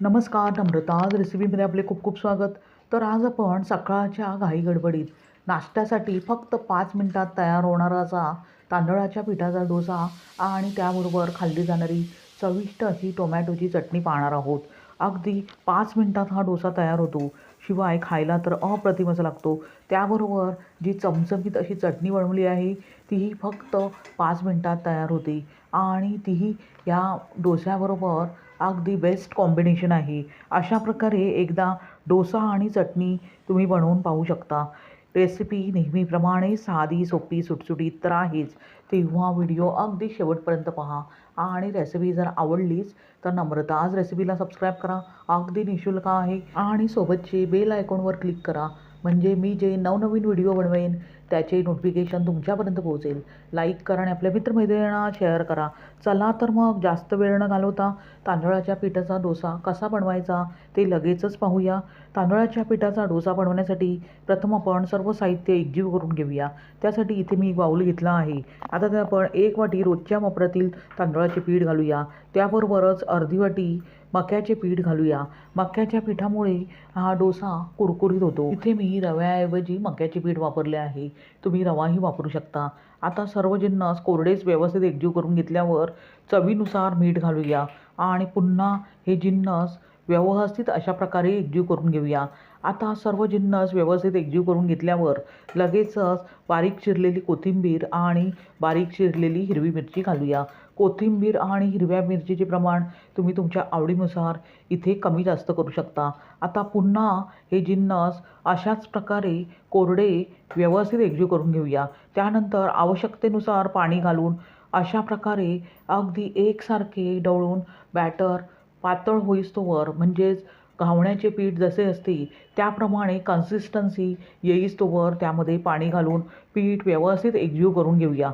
नमस्कार नम्रताज रेसिपीमध्ये आपले खूप खूप स्वागत. तर आज आपण सकाळच्या घाई गडबडीत नाश्त्यासाठी फक्त पाच मिनटात तयार होणारा असा तांदळाच्या पिठाचा डोसा आणि त्याबरोबर खाल्ली जाणारी चविष्ट अशी टोमॅटोची चटणी पाहणार आहोत. अगदी पाच मिनटात हा डोसा तयार होतो. शिवाय खायला तर अप्रतिमच लागतो. त्याबरोबर जी चमचमीत अशी चटणी बनवली आहे तीही फक्त पाच मिनटात तयार होते आणि तीही या डोस्याबरोबर अगदी बेस्ट कॉम्बिनेशन आहे. अशा प्रकारे एकदा डोसा आणि चटणी तुम्ही बनवून पाहू शकता. रेसिपी नेहमीप्रमाणे साधी सोपी सुटसुटीत तर आहेच. तेव्हा व्हिडिओ अगदी शेवटपर्यंत पहा. आणि रेसिपी जर आवडलीच तर नम्रता आज रेसिपीला सबस्क्राईब करा. अगदी निशुल्क आहे. आणि सोबतचे बेल आयकॉनवर क्लिक करा. म्हणजे मी जे नवनवीन व्हिडिओ बनवेन त्याचे नोटिफिकेशन तुमच्यापर्यंत पोहोचेल. लाईक करा आणि आपल्या मित्रमैत्रिणींना शेअर करा. चला तर मग जास्त वेळ न घालवता तांदळाच्या पिठाचा डोसा कसा बनवायचा ते लगेचच पाहूया. तांदळाच्या पिठाचा डोसा बनवण्यासाठी प्रथम आपण सर्व साहित्य एकजीव करून घेऊया. त्यासाठी इथे मी एक बाऊल घेतला आहे. आता ते आपण एक वाटी रोजच्या वापरातील तांदळाचे पीठ घालूया. त्याबरोबरच अर्धी वाटी मक्याचे पीठ घालूया. मक्याच्या पिठामुळे हा डोसा कुरकुरीत होतो. इथे मी रव्याऐवजी मक्याचे पीठ वापरले आहे. तुम्ही रवाही वापरू शकता. आता सर्व जिन्नस कोरडेच व्यवस्थित एकजीव करून घेतल्यावर चवीनुसार मीठ घालूया. आणि पुन्हा हे जिन्नस व्यवस्थित अशा प्रकारे एकजीव करून घेऊया. आता सर्व जिन्नस व्यवस्थित एकजीव करून घेतल्यावर लगेचच बारीक चिरलेली कोथिंबीर आणि बारीक चिरलेली हिरवी मिरची घालूया. कोथिंबीर आणि हिरव्या मिरचीचे प्रमाण तुम्ही तुमच्या आवडीनुसार इथे कमी जास्त करू शकता. आता पुन्हा हे जिन्नस अशाच प्रकारे कोरडे व्यवस्थित एकजीव करून घेऊया. त्यानंतर आवश्यकतेनुसार पाणी घालून अशा प्रकारे अगदी एकसारखे ढवळून बॅटर पातळ होईस्तोवर म्हणजेच घावण्याचे पीठ जसे असते त्याप्रमाणे कन्सिस्टन्सी येईस्तोवर त्यामध्ये पाणी घालून पीठ व्यवस्थित एकजीव करून घेऊया.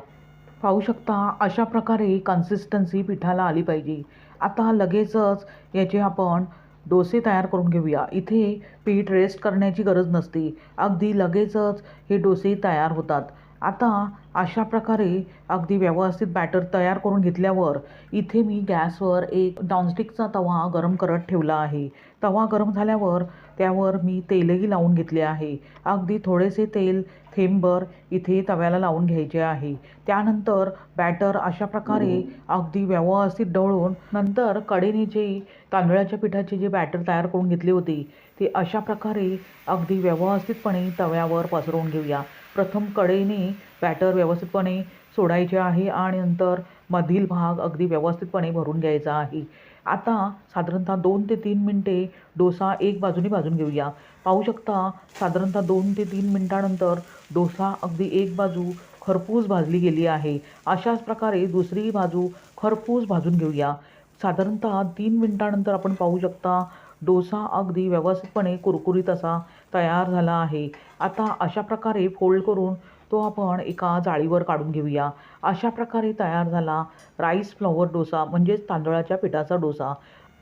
पाहू शकता अशा प्रकारे कन्सिस्टन्सी पिठाला आली पाहिजे. आता लगेचच याचे आपण डोसे तयार करून घेऊया. इथे पीठ रेस्ट करण्याची गरज नसते. अगदी लगेचच हे डोसे तयार होतात. आता अशा प्रकारे अगदी व्यवस्थित बॅटर तयार करून घेतल्यावर इथे मी गॅसवर एक नॉनस्टिकचा तवा गरम करत ठेवला आहे. तवा गरम झाल्यावर त्यावर मी तेलही लावून घेतले आहे. अगदी थोडेसे तेल थेंबर इथे तव्याला लावून घ्यायचे आहे. त्यानंतर बॅटर अशा प्रकारे अगदी व्यवस्थित डळून नंतर कडेने जे तांदळाच्या पिठाचे जे बॅटर तयार करून घेतली होती ते अशा प्रकारे अगदी व्यवस्थितपणे तव्यावर पसरवून घेऊया. प्रथम कडेने बॅटर व्यवस्थितपणे सोडायचे आहे आणि नंतर मधील भाग अगदी व्यवस्थितपणे भरून घ्यायचा आहे. आता साधारणतः दोन ते तीन मिनटे डोसा एक बाजूने भाजून घेऊया. पाहू शकता साधारणतः दोन ते तीन मिनटानंतर डोसा अगदी एक बाजू खरपूस भाजली गेली आहे. अशाच प्रकारे दुसरी बाजू खरपूस भाजून घेऊया. साधारणतः तीन मिनटानंतर आपण पाहू शकता डोसा अगदी व्यवस्थितपणे कुरकुरीत असा तयार झाला आहे. आता अशा प्रकारे फोल्ड करून तो आपण एका जाळीवर काढून घेऊया. अशा प्रकारे तयार झाला राईस फ्लॉवर डोसा म्हणजेच तांदळाच्या पिठाचा डोसा.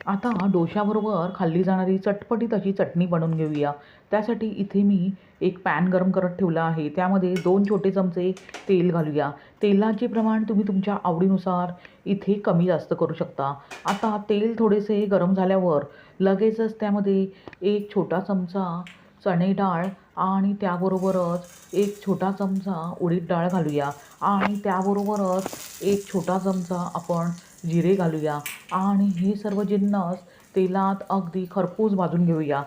आता डोशाबरोबर खाल्ली जाणारी चटपटीत अशी चटणी बनवून घेऊया. त्यासाठी इथे मी एक पॅन गरम करत ठेवला आहे. त्यामध्ये दोन छोटे चमचे तेल घालूया. तेलाचे प्रमाण तुम्ही तुमच्या आवडीनुसार इथे कमी जास्त करू शकता. आता तेल थोडेसे गरम झाल्यावर लगेचच त्यामध्ये एक छोटा चमचा चणे डाळ आणि त्याबरोबरच एक छोटा चमचा उडीद डाळ घालूया. आणि त्याबरोबरच एक छोटा चमचा आपण जिरे घालूया आणि हे सर्व जिन्नस तेलात अगदी खरपूस भाजून घेऊया.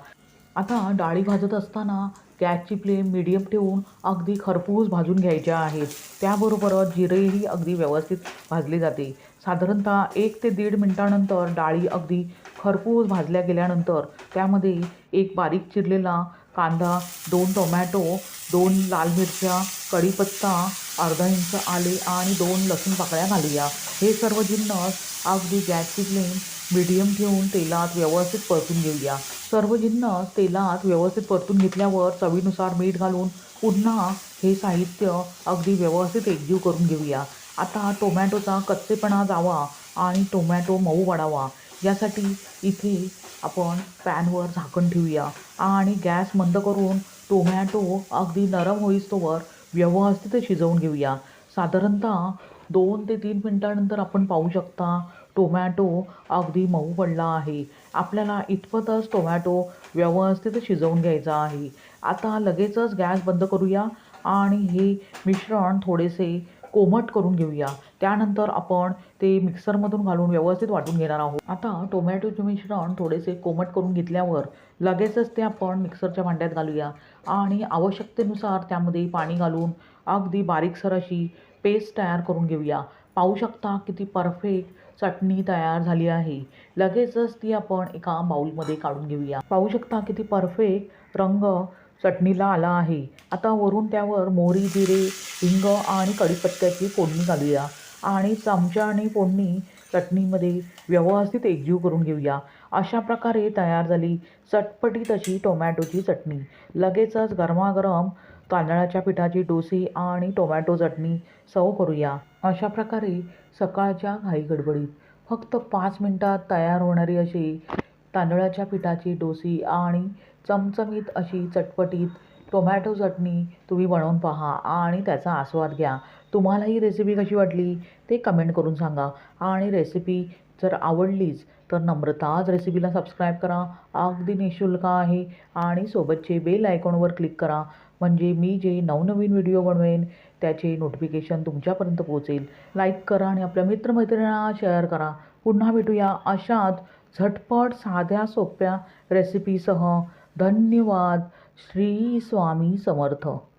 आता डाळी भाजत असताना गॅसची फ्लेम मिडियम ठेवून अगदी खरपूस भाजून घ्यायच्या आहेत. त्याबरोबरच जिरेही अगदी व्यवस्थित भाजले जाते. साधारणतः एक ते दीड मिनटानंतर डाळी अगदी खरपूस भाजल्या गेल्यानंतर त्यामध्ये एक बारीक चिरलेला कांदा दोन टोमॅटो दोन लाल मिरच्या कढीपत्ता अर्धा इंच आले आणि दोन लसूण पाकळ्या घालूया. हे सर्व जिन्नस अगदी गॅसची फ्लेम मीडियम ठेवून तेलात व्यवस्थित परतून घेऊया. सर्व जिन्नस तेलात व्यवस्थित परतून घेतल्यावर चवीनुसार मीठ घालून पुन्हा हे साहित्य अगदी व्यवस्थित एकजीव करून घेऊया. आता टोमॅटोचा कच्चेपणा जावा आणि टोमॅटो मऊ वाढावा. यासाठी इथे आपण पॅनवर झाकण ठेवूया आणि गॅस मंद करून टोमॅटो अगदी नरम होईस्तोवर व्यवस्थित शिजवून घेऊया. साधारणतः दोन ते तीन मिनटानंतर आपण पाहू शकता टोमॅटो अगदी मऊ पडला आहे. आपल्याला इतपतच टोमॅटो व्यवस्थित शिजवून घ्यायचा आहे. आता लगेचच गॅस बंद करूया आणि हे मिश्रण थोडेसे कोमट करून घेऊया. त्यानंतर आपण ते मिक्सरमधून घालून व्यवस्थित वाटून घेणार आहोत. आता टोमॅटोचे मिश्रण थोडेसे कोमट करून घेतल्यावर लगेचच ते आपण मिक्सरच्या भांड्यात घालूया. आणि आवश्यकतेनुसार त्यामध्ये पाणी घालून अगदी बारीकसर अशी पेस्ट तयार करून घेऊया. पाहू शकता किती परफेक्ट चटणी तयार झाली आहे. लगेचच ती आपण एका बाऊलमध्ये काढून घेऊया. पाहू शकता किती परफेक्ट रंग चटणीला आला आहे. आता वरून त्यावर मोहरी जिरे हिंग आणि कढीपत्त्याची फोडणी घालूया. आणि चमचा आणि फोडणी चटणीमध्ये व्यवस्थित एकजीव करून घेऊया. अशा प्रकारे तयार झाली चटपटीत अशी टोमॅटोची चटणी. लगेचच गरमागरम तांदळाच्या पिठाची डोसे आणि टोमॅटो चटणी सव करूया. अशा प्रकारे सकाळच्या घाई गडबडीत फक्त पाच मिनटात तयार होणारी अशी तांदळाच्या पिठाची डोसी आणि चमचमीत अशी चटपटीत टोमॅटो चटणी तुम्ही बनवून पहा आणि त्याचा आस्वाद घ्या. तुम्हाला ही रेसिपी कशी वाटली ते कमेंट करून सांगा. आणि रेसिपी जर आवडलीच तर नम्रताच रेसिपीला सबस्क्राईब करा. अगदी निशुल्क आहे. आणि सोबतचे बेल आयकॉनवर क्लिक करा. म्हणजे मी जे नवनवीन व्हिडिओ बनवेन त्याचे नोटिफिकेशन तुमच्यापर्यंत पोहोचेल. लाईक करा आणि आपल्या मित्रमैत्रिणींना शेअर करा. पुन्हा भेटूया अशाच झटपट साध्या सोप्या रेसिपीसह धन्यवाद. श्री स्वामी समर्थ.